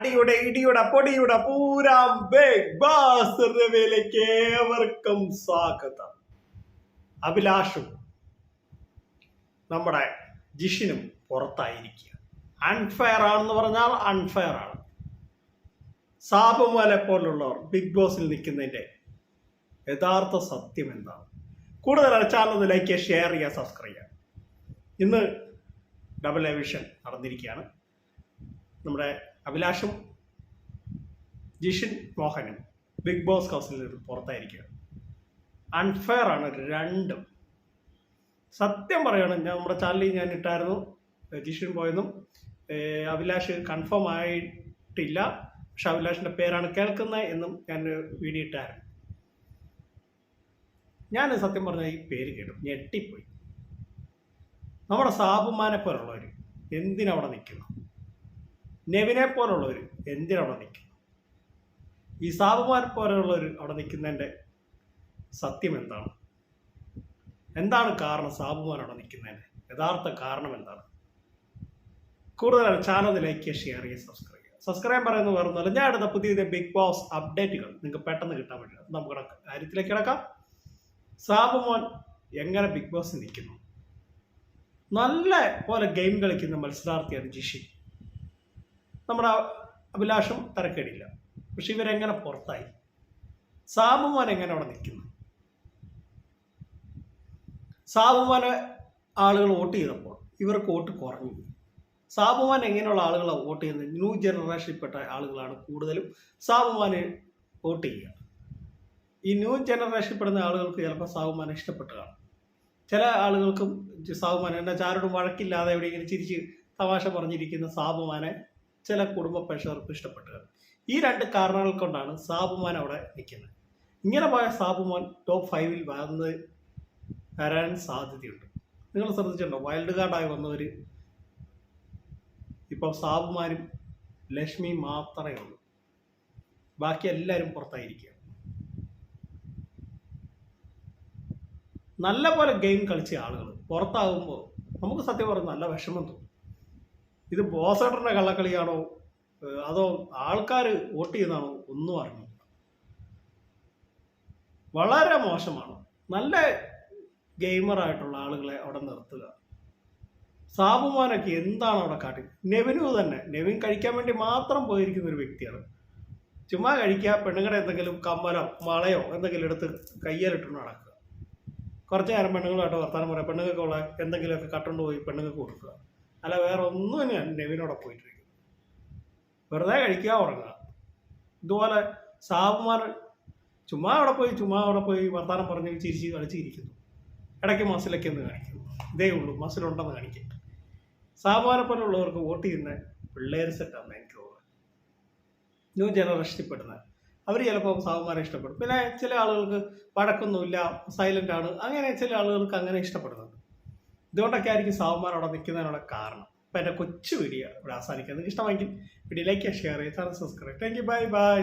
അടിയുടെ ഇടിയുടെ പൊടിയുടെ പൂരാം ബിഗ് ബാസ് ഏവർക്കും സ്വാഗതം. അഭിലാഷും നമ്മുടെ ജിഷിനും പുറത്തായിരിക്കുക. അൺഫെയർ ആണെന്ന് പറഞ്ഞാൽ അൺഫെയർ ആണ്. സാബുമല പോലുള്ളവർ ബിഗ് ബോസിൽ നിൽക്കുന്നതിന്റെ യഥാർത്ഥ സത്യം എന്താണ്? കൂടുതൽ ചാനൽ ലൈക്ക് ഷെയർ ചെയ്യുക സബ്സ്ക്രൈബ് ചെയ്യുക. ഇന്ന് ഡബിൾ എവിഷൻ നടന്നിരിക്കുകയാണ്. നമ്മുടെ അഭിലാഷും ജിഷിൻ മോഹനും ബിഗ് ബോസ് ഹൗസിൽ നിന്ന് പുറത്തായിരിക്കുക അൺഫെയർ ആണ് രണ്ടും. സത്യം പറയുകയാണ് ഞാൻ നമ്മുടെ ചാനലിൽ ഞാൻ ഇട്ടായിരുന്നു ജിഷിൻ പോയെന്നും അഭിലാഷ് കൺഫേം ആയിട്ടില്ല പക്ഷെ അഭിലാഷിന്റെ പേരാണ് കേൾക്കുന്നത് എന്നും ഞാൻ വീഡിയോ ഇട്ടായിരുന്നു. ഞാൻ സത്യം പറഞ്ഞ ഈ പേര് കേട്ടു ഞെട്ടിപ്പോയി. നമ്മുടെ സാബുമാനെ പോലുള്ളവർ എന്തിനവിടെ നിൽക്കുന്നു? നെവിനെ പോലുള്ളവർ എന്തിനവിടെ നിൽക്കും ഈ സാബുമാനെ പോലുള്ളവർ അവിടെ നിൽക്കുന്നതിന്റെ സത്യം എന്താണ്? എന്താണ് കാരണം സാബുമാൻ അവിടെ നിൽക്കുന്നതിന്റെ യഥാർത്ഥ കാരണം എന്താണ്? കൂടുതൽ ചാനൽ ലൈക്ക് ഷെയർ ചെയ്യുക സബ്സ്ക്രൈബ് ചെയ്യുക. സബ്സ്ക്രൈബ് പറയുന്നത് വേറെ ഒന്നുമില്ല. ഞാൻ അടുത്ത പുതിയ ബിഗ് ബോസ് അപ്ഡേറ്റുകൾ നിങ്ങൾക്ക് പെട്ടെന്ന് കിട്ടാൻ വേണ്ടി നമുക്ക് കാര്യത്തിലേക്ക് കിടക്കാം. സാബുമോൻ എങ്ങനെ ബിഗ് ബോസ് നിൽക്കുന്നു? നല്ല പോലെ ഗെയിം കളിക്കുന്ന മത്സരാർത്ഥിയാണ് ജിഷി. നമ്മുടെ അഭിലാഷം തരക്കേടില്ല. പക്ഷെ ഇവരെങ്ങനെ പുറത്തായി? സാബുമാൻ എങ്ങനെ അവിടെ നിൽക്കുന്നു? സാബുമാനെ ആളുകൾ വോട്ട് ചെയ്തപ്പോൾ ഇവർക്ക് വോട്ട് കുറഞ്ഞു. സാബുമാൻ എങ്ങനെയുള്ള ആളുകളെ വോട്ട് ചെയ്യുന്നത്? ന്യൂ ജനറേഷനിൽപ്പെട്ട ആളുകളാണ് കൂടുതലും സാബുമാനെ വോട്ട് ചെയ്യുക. ഈ ന്യൂ ജനറേഷനിൽപ്പെടുന്ന ആളുകൾക്ക് ചിലപ്പോൾ സാബുമാനെ ഇഷ്ടപ്പെട്ട് ചില ആളുകൾക്കും സാബുമാൻ എന്നാ ചാരോടും വഴക്കില്ലാതെ എവിടെയെങ്കിലും ചിരിച്ച് തമാശ പറഞ്ഞിരിക്കുന്ന സാബുമാനെ ചില കുടുംബ പ്രേക്ഷകർക്ക് ഇഷ്ടപ്പെട്ടു ഈ രണ്ട് കാരണങ്ങൾ കൊണ്ടാണ് സാബുമാൻ അവിടെ നിൽക്കുന്നത്. ഇങ്ങനെ പോയ സാബുമാൻ ടോപ്പ് ഫൈവിൽ വന്ന് വരാൻ സാധ്യതയുണ്ട്. നിങ്ങൾ ശ്രദ്ധിച്ചിട്ടുണ്ടോ? വൈൽഡ് കാർഡായി വന്നവർ ഇപ്പോൾ സാബുമാനും ലക്ഷ്മി മാത്രമേ ഉള്ളൂ. ബാക്കി എല്ലാവരും പുറത്തായിരിക്കുക നല്ല പോലെ ഗെയിം കളിച്ച ആളുകൾ പുറത്താകുമ്പോൾ നമുക്ക് സത്യം പറഞ്ഞ് നല്ല വിഷമം തോന്നും. ഇത് ബോസേട്ടന്റെ കള്ളക്കളിയാണോ? അതോ ആൾക്കാർ വോട്ട് ചെയ്യുന്നതാണോ? ഒന്നും അറിഞ്ഞില്ല. വളരെ മോശമാണ്. നല്ല ഗെയിമറായിട്ടുള്ള ആളുകളെ അവിടെ നിർത്തുക. സാബുമാനൊക്കെ എന്താണ് അവിടെ കാട്ടി? നെവിനു തന്നെ. നെവിൻ കഴിക്കാൻ വേണ്ടി മാത്രം പോയിരിക്കുന്ന ഒരു വ്യക്തിയാണ്. ചുമ്മാ കഴിക്കുക പെണ്ണുങ്ങളുടെ എന്തെങ്കിലും കമ്മലോ വളയോ എന്തെങ്കിലും എടുത്ത് കയ്യിലിട്ടുണ്ട് നടക്കുക. കുറച്ച് നേരം പെണ്ണുങ്ങളുമായിട്ട് വർത്താനം പറയാം. പെണ്ണുങ്ങൾക്കുള്ള എന്തെങ്കിലുമൊക്കെ കട്ടുകൊണ്ട് പോയി പെണ്ണുങ്ങൾക്ക് കൊടുക്കുക. അല്ല വേറെ ഒന്നും ഞാൻ നെവിനോടെ പോയിട്ടിരിക്കും വെറുതെ കഴിക്കുക ഉറങ്ങുക. ഇതുപോലെ സാബുമാർ ചുമ്മാ അവിടെ പോയി ചുമ്മാ അവിടെ പോയി വർത്താനം പറഞ്ഞ് ചിരിച്ച് കളിച്ചിരിക്കുന്നു. ഇടയ്ക്ക് മസിലൊക്കെ ഒന്ന് കാണിക്കുന്നു. ഇതേ ഉള്ളൂ മസിലുണ്ടെന്ന് കാണിക്കും. സാബുമാരെ പോലുള്ളവർക്ക് വോട്ട് ചെയ്യുന്ന പിള്ളേർ സെറ്റാണ് എനിക്ക് തോന്നുന്നത് ന്യൂ ജനറേഷൻ ജനറേഷനിൽപ്പെടുന്ന അവർ ചിലപ്പോൾ സാബുമാരെ ഇഷ്ടപ്പെടും. പിന്നെ ചില ആളുകൾക്ക് വഴക്കൊന്നുമില്ല സൈലന്റ് ആണ്. അങ്ങനെ ചില ആളുകൾക്ക് അങ്ങനെ ഇഷ്ടപ്പെടുന്നുണ്ട്. ഇതുകൊണ്ടൊക്കെ ആയിരിക്കും സാവുമാർ അവിടെ നിൽക്കുന്നതിനുള്ള കാരണം. അപ്പൊ എന്റെ കൊച്ചു വീഡിയോ ഇവിടെ അവസാനിക്കുന്നത് ഇഷ്ടമെങ്കിൽ വീഡിയോ ലൈക്ക് ഷെയർ ചെയ്യുക subscribe thank you bye bye